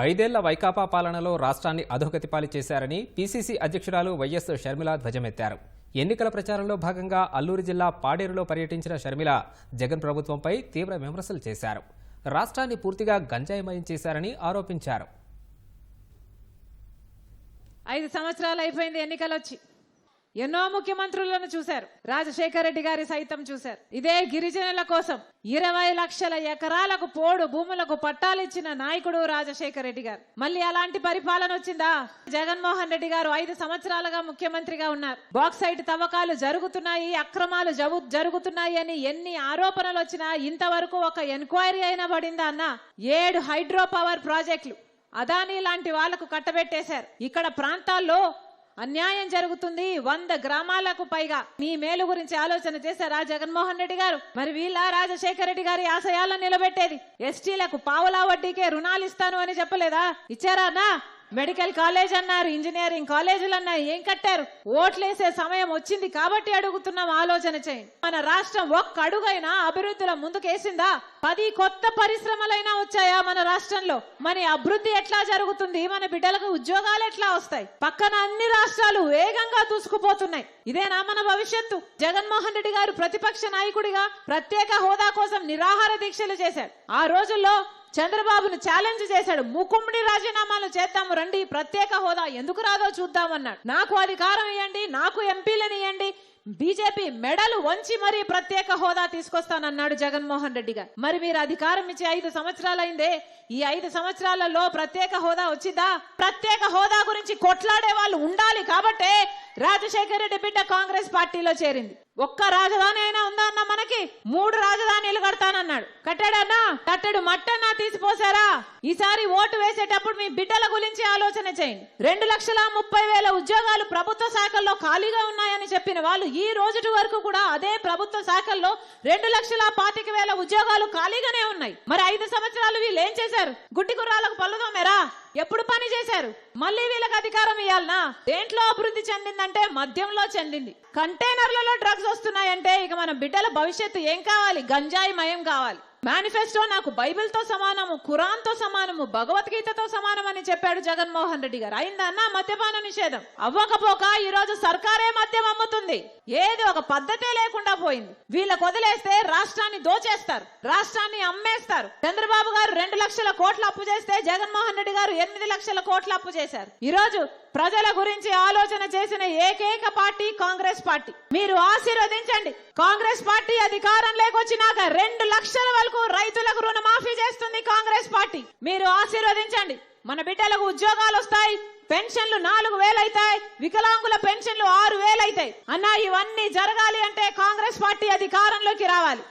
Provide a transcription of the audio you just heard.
ఐదేళ్ళ వైకాపా పాలనలో రాష్ట్రాన్ని అధోగతి పాలు చేశారని పీసీసీ అధ్యక్షురాలు వైఎస్ షర్మిల ధ్వజమెత్తారు. ఎన్నికల ప్రచారంలో భాగంగా అల్లూరు జిల్లా పాడేరులో పర్యటించిన షర్మిల జగన్ ప్రభుత్వంపై తీవ్ర విమర్శలు చేశారు. రాష్ట్రాన్ని పూర్తిగా గంజాయిమయం చేశారని ఆరోపించారు. ఐదు సంవత్సరాలు అయిపోయింది ఎన్నికలు వచ్చి ఎన్నో ముఖ్యమంత్రులను చూశారు. రాజశేఖర రెడ్డి గారి సైతం చూశారు. ఇదే గిరిజనుల కోసం ఇరవై లక్షల ఎకరాలకు పోడు భూములకు పట్టాలిచ్చిన నాయకుడు రాజశేఖర రెడ్డి గారు. మళ్ళీ అలాంటి పరిపాలన వచ్చిందా? జగన్మోహన్ రెడ్డి గారు ఐదు సంవత్సరాలుగా ముఖ్యమంత్రిగా ఉన్నారు. బాక్సైట్ తవ్వకాలు జరుగుతున్నాయి అక్రమాలు జరుగుతున్నాయి అని ఎన్ని ఆరోపణలు వచ్చినా ఇంతవరకు ఒక ఎంక్వైరీ అయినా పడిందా అన్న ఏడు హైడ్రో పవర్ ప్రాజెక్టులు. అదానీ లాంటి వాళ్ళకు కట్టబెట్టేశారు. ఇక్కడ ప్రాంతాల్లో అన్యాయం జరుగుతుంది. వంద గ్రామాలకు పైగా నీ మేలు గురించి ఆలోచన చేశారా జగన్మోహన్ రెడ్డి గారు. మరి వీళ్ళ రాజశేఖర రెడ్డి గారి ఆశయాలను నిలబెట్టేది. ఎస్టీలకు పావులా వడ్డీకే రుణాలు ఇస్తాను అని చెప్పలేదా? ఇచ్చారా మెడికల్ కాలేజ్ అన్నారు ఇంజనీరింగ్ కాలేజీలు అన్నారు ఏం కట్టారు? ఓట్లేసే సమయం వచ్చింది కాబట్టి అడుగుతున్నాం ఆలోచన చేయండి. మన రాష్ట్రం ఒక్క అడుగైనా అభివృద్ధిలో ముందుకేసిందా? పది కొత్త పరిశ్రమలైనా వచ్చాయా మన రాష్ట్రంలో? మన అభివృద్ధి ఎట్లా జరుగుతుంది? మన బిడ్డలకు ఉద్యోగాలు ఎట్లా వస్తాయి? పక్కన అన్ని రాష్ట్రాలు వేగంగా దూసుకుపోతున్నాయి. ఇదేనా మన భవిష్యత్తు? జగన్మోహన్ రెడ్డి గారు ప్రతిపక్ష నాయకుడిగా ప్రత్యేక హోదా కోసం నిరాహార దీక్షలు చేశాడు ఆ రోజుల్లో చంద్రబాబును ఛాలెంజ్ చేశాడు. ముకుమ్మిడి రాజీనామాలు చేద్దాము రండి. ప్రత్యేక హోదా ఎందుకు రాదో చూద్దామన్నాడు. నాకు అధికారం ఇవ్వండి నాకు ఎంపీలను ఇవ్వండి బీజేపీ మెడలు వంచి మరీ ప్రత్యేక హోదా తీసుకొస్తానన్నాడు జగన్మోహన్ రెడ్డి గారు. మరి మీరు అధికారం ఇచ్చి ఐదు సంవత్సరాలైందే. ఈ ఐదు సంవత్సరాలలో ప్రత్యేక హోదా వచ్చిందా? ప్రత్యేక హోదా గురించి కొట్లాడే వాళ్ళు ఉండాలి కాబట్టే రాజశేఖర రెడ్డి బిడ్డ కాంగ్రెస్ పార్టీలో చేరింది. ఒక్క రాజధాని అయినా ఉందా అన్న మనకి? మూడు రాజధానిలు కడతానన్నాడు. కట్టాడన్నా? కట్టడు. మట్టన్నా తీసిపోసారా? ఈసారి ఓటు వేసేటప్పుడు మీ బిడ్డల గురించి ఆలోచన చేయండి. రెండు లక్షల ముప్పై వేల ఉద్యోగాలు ప్రభుత్వ శాఖల్లో ఖాళీగా ఉన్నాయని చెప్పిన వాళ్ళు ఈ రోజుటి వరకు కూడా అదే ప్రభుత్వ శాఖల్లో రెండు లక్షల పాతిక వేల ఉద్యోగాలు ఖాళీగానే ఉన్నాయి. మరి ఐదు సంవత్సరాలు వీళ్ళు ఏం చేశారు? గుడ్డి గుర్రాలకు పళ్ళుదోమేరా ఎప్పుడు పని చేశారు? మళ్ళీ వీళ్ళకి అధికారం ఇవ్వాలనా దేంట్లో అభివృద్ధి చెందిందంటే మద్యంలో చెందింది. కంటైనర్లలో డ్రగ్స్ వస్తున్నాయంటే ఇక మన బిడ్డల భవిష్యత్తు ఏం కావాలి? గంజాయి మయం కావాలి. మేనిఫెస్టో నాకు బైబిల్తో సమానము ఖురాన్తో సమానము భగవద్గీతతో సమానం అని చెప్పాడు జగన్మోహన్ రెడ్డి గారు. అయిందన్నా మద్యపాన నిషేధం? అవ్వకపోక ఈ రోజు సర్కారే మద్యం అమ్ముతుంది. ఏది ఒక పద్ధతే లేకుండా పోయింది. వీళ్ళకు వదిలేస్తే రాష్ట్రాన్ని దోచేస్తారు రాష్ట్రాన్ని అమ్మేస్తారు. చంద్రబాబు గారు రెండు లక్షల కోట్ల అప్పు చేస్తే జగన్మోహన్ రెడ్డి గారు ఎనిమిది లక్షల కోట్ల అప్పు చేశారు. ఈ రోజు ప్రజల గురించి ఆలోచన చేసిన ఏకైక పార్టీ కాంగ్రెస్ పార్టీ. మీరు ఆశీర్వదించండి. కాంగ్రెస్ పార్టీ అధికారం లేకొచ్చినాక రెండు లక్షల వరకు రైతులకు రుణమాఫీ చేస్తుంది కాంగ్రెస్ పార్టీ. మీరు ఆశీర్వదించండి. మన బిడ్డలకు ఉద్యోగాలు వస్తాయి పెన్షన్లు నాలుగు వేలైతాయి వికలాంగుల పెన్షన్లు ఆరు వేలైతాయి అన్నా ఇవన్నీ జరగాలి అంటే కాంగ్రెస్ పార్టీ అధికారంలోకి రావాలి.